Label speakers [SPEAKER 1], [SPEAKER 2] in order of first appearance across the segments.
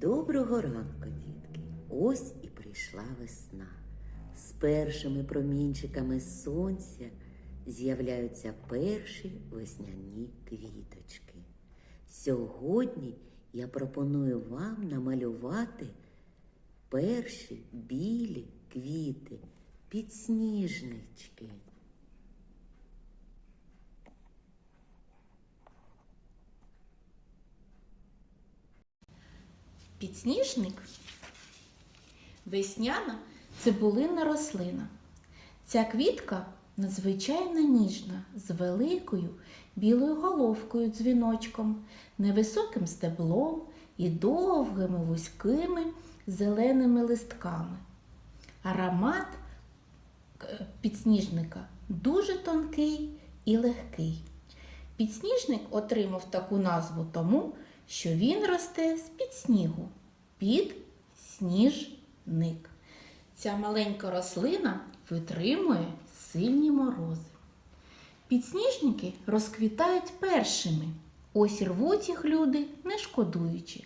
[SPEAKER 1] Доброго ранку, дітки! Ось і прийшла весна. З першими промінчиками сонця з'являються перші весняні квіточки. Сьогодні я пропоную вам намалювати перші білі квіти, підсніжнички.
[SPEAKER 2] Підсніжник весняна цибулина рослина. Ця квітка надзвичайно ніжна, з великою білою головкою дзвіночком, невисоким стеблом і довгими вузькими зеленими листками. Аромат е, підсніжника дуже тонкий і легкий. Підсніжник отримав таку назву тому, що він росте з-під снігу. Підсніжник. Ця маленька рослина витримує сильні морози. Підсніжники розквітають першими. Ось рвуть їх люди, не шкодуючи.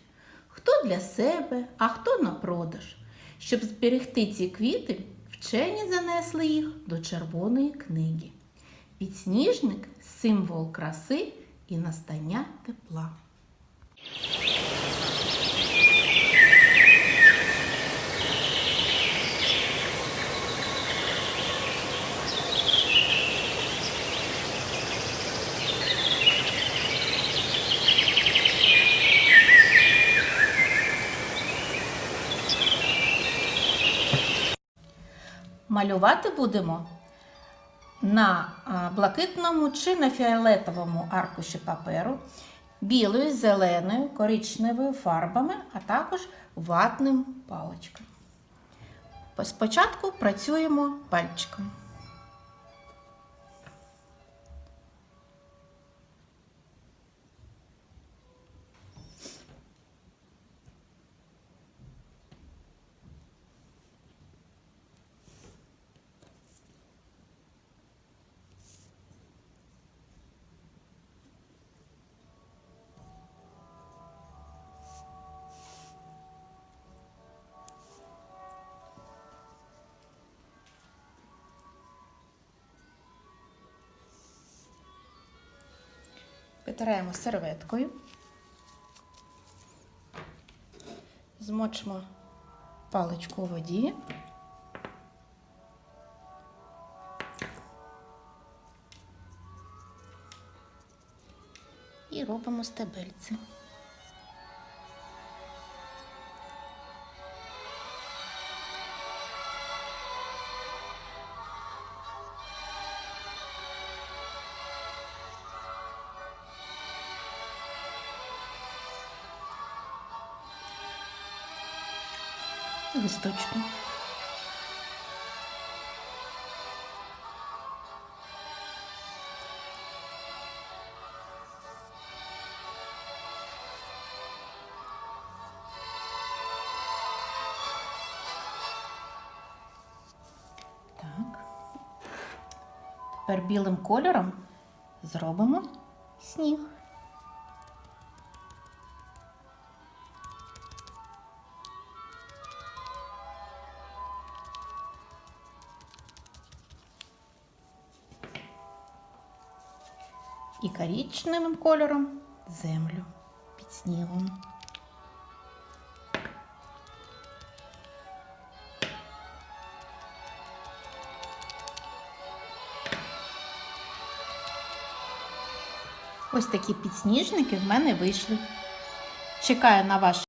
[SPEAKER 2] Хто для себе, а хто на продаж. Щоб зберегти ці квіти, вчені занесли їх до червоної книги. Підсніжник символ краси і настання тепла. Малювати будемо на блакитному чи на фіолетовому аркуші паперу, білою, зеленою, коричневою фарбами, а також ватним паличком. Спочатку працюємо пальчиком. Витираємо серветкою. Змочимо паличку у воді. І робимо стебельці. Листочку. Тепер білим кольором зробимо сніг. І коричневим кольором землю під снігом. Ось такі підсніжники в мене вийшли. Чекаю на ваш